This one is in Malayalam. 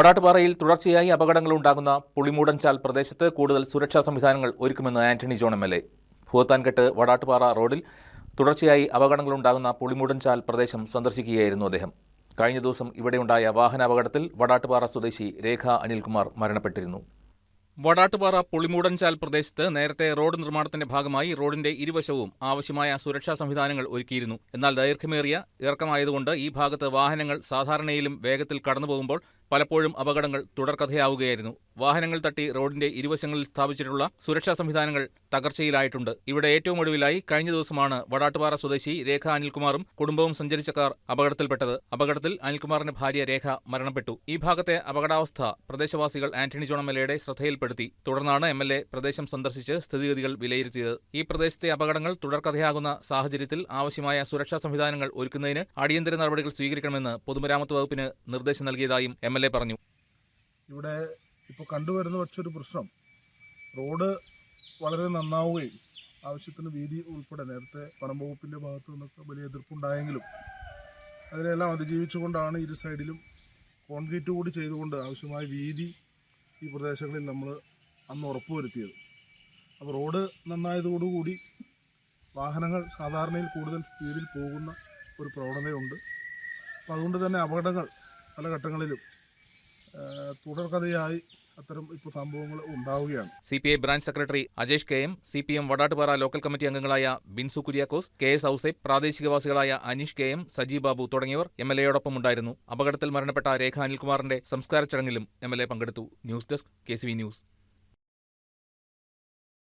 വടാട്ടുപാറയിൽ തുടർച്ചയായി അപകടങ്ങൾ ഉണ്ടാകുന്ന പുളിമൂടൻചാൽ പ്രദേശത്ത് കൂടുതൽ സുരക്ഷാ സംവിധാനങ്ങൾ ഒരുക്കുമെന്ന് Antony John M L A. Bhoothathankettu Vadattupara റോഡിൽ തുടർച്ചയായി അപകടങ്ങൾ ഉണ്ടാകുന്ന പുളിമൂടൻചാൽ പ്രദേശം സന്ദർശിക്കുകയായിരുന്നു അദ്ദേഹം. കഴിഞ്ഞ ദിവസം ഇവിടെയുണ്ടായ വാഹനാപകടത്തിൽ വടാട്ടുപാറ സ്വദേശി രേഖ അനിൽകുമാർ മരണപ്പെട്ടിരുന്നു. വടാട്ടുപാറ പുളിമൂടൻചാൽ പ്രദേശത്ത് നേരത്തെ റോഡ് നിർമ്മാണത്തിന്റെ ഭാഗമായി റോഡിന്റെ ഇരുവശവും ആവശ്യമായ സുരക്ഷാ സംവിധാനങ്ങൾ ഒരുക്കിയിരുന്നു. എന്നാൽ ദൈർഘ്യമേറിയ ഇറക്കമായതുകൊണ്ട് ഈ ഭാഗത്ത് വാഹനങ്ങൾ സാധാരണയിലും വേഗത്തിൽ കടന്നുപോകുമ്പോൾ പലപ്പോഴും അപകടങ്ങൾ തുടർക്കഥയാവുകയായിരുന്നു. വാഹനങ്ങൾ തട്ടി റോഡിന്റെ ഇരുവശങ്ങളിൽ സ്ഥാപിച്ചിട്ടുള്ള സുരക്ഷാ സംവിധാനങ്ങൾ തകർച്ചയിലായിട്ടുണ്ട്. ഇവിടെ ഏറ്റവും ഒടുവിലായി കഴിഞ്ഞ ദിവസമാണ് വടാട്ടുപാറ സ്വദേശി രേഖ അനിൽകുമാറും കുടുംബവും സഞ്ചരിച്ച കാർ അപകടത്തിൽപ്പെട്ടത്. അപകടത്തിൽ അനിൽകുമാറിന്റെ ഭാര്യ രേഖ മരണപ്പെട്ടു. ഈ ഭാഗത്തെ അപകടാവസ്ഥ പ്രദേശവാസികൾ ആന്റണി ജോൺ എം ശ്രദ്ധയിൽപ്പെടുത്തി. തുടർന്നാണ് എം എൽ എ പ്രദേശം സന്ദർശിച്ച് സ്ഥിതിഗതികൾ വിലയിരുത്തിയത്. ഈ പ്രദേശത്തെ അപകടങ്ങൾ തുടർക്കഥയാകുന്ന സാഹചര്യത്തിൽ ആവശ്യമായ സുരക്ഷാ സംവിധാനങ്ങൾ ഒരുക്കുന്നതിന് അടിയന്തര നടപടികൾ സ്വീകരിക്കണമെന്ന് പൊതുമരാമത്ത് വകുപ്പിന് നിർദ്ദേശം നൽകിയതായും എം എൽ എ പറഞ്ഞു. ഇവിടെ ഇപ്പോൾ കണ്ടുവരുന്ന പക്ഷൊരു പ്രശ്നം. റോഡ് വളരെ നന്നാവുകയും ആവശ്യത്തിന് വീതി ഉൾപ്പെടെ നേരത്തെ പണം വകുപ്പിന്റെ ഭാഗത്തു നിന്നൊക്കെ വലിയ എതിർപ്പുണ്ടായെങ്കിലും അതിനെല്ലാം അതിജീവിച്ചുകൊണ്ടാണ് ഇരു സൈഡിലും കോൺക്രീറ്റ് കൂടി ചെയ്തുകൊണ്ട് ആവശ്യമായ വീതി ഈ പ്രദേശങ്ങളിൽ നമ്മൾ അന്ന് ഉറപ്പുവരുത്തിയത്. അപ്പോൾ റോഡ് നന്നായതോടുകൂടി വാഹനങ്ങൾ സാധാരണയിൽ കൂടുതൽ സ്പീഡിൽ പോകുന്ന ഒരു പ്രവണതയുണ്ട്. അപ്പോൾ അതുകൊണ്ട് തന്നെ അപകടങ്ങൾ പല ഘട്ടങ്ങളിലും തുടർക്കഥയായി അത്തരം ഇപ്പോൾ സംഭവങ്ങൾ ഉണ്ടാവുകയാണ്. C P I branch secretary Ajesh K M C P M Vadattupara local committee അംഗങ്ങളായ ബിൻസു കുര്യാക്കോസ് കെ എസ് ഔസേബ് പ്രാദേശികവാസികളായ അനീഷ് കെ എം സജീവ് ബാബു തുടങ്ങിയവർ എം എൽ എയോടൊപ്പം ഉണ്ടായിരുന്നു. അപകടത്തിൽ മരണപ്പെട്ട രേഖ അനിൽകുമാറിന്റെ സംസ്കാര ചടങ്ങിലും എം എൽ എ പങ്കെടുത്തു. News desk K C V news.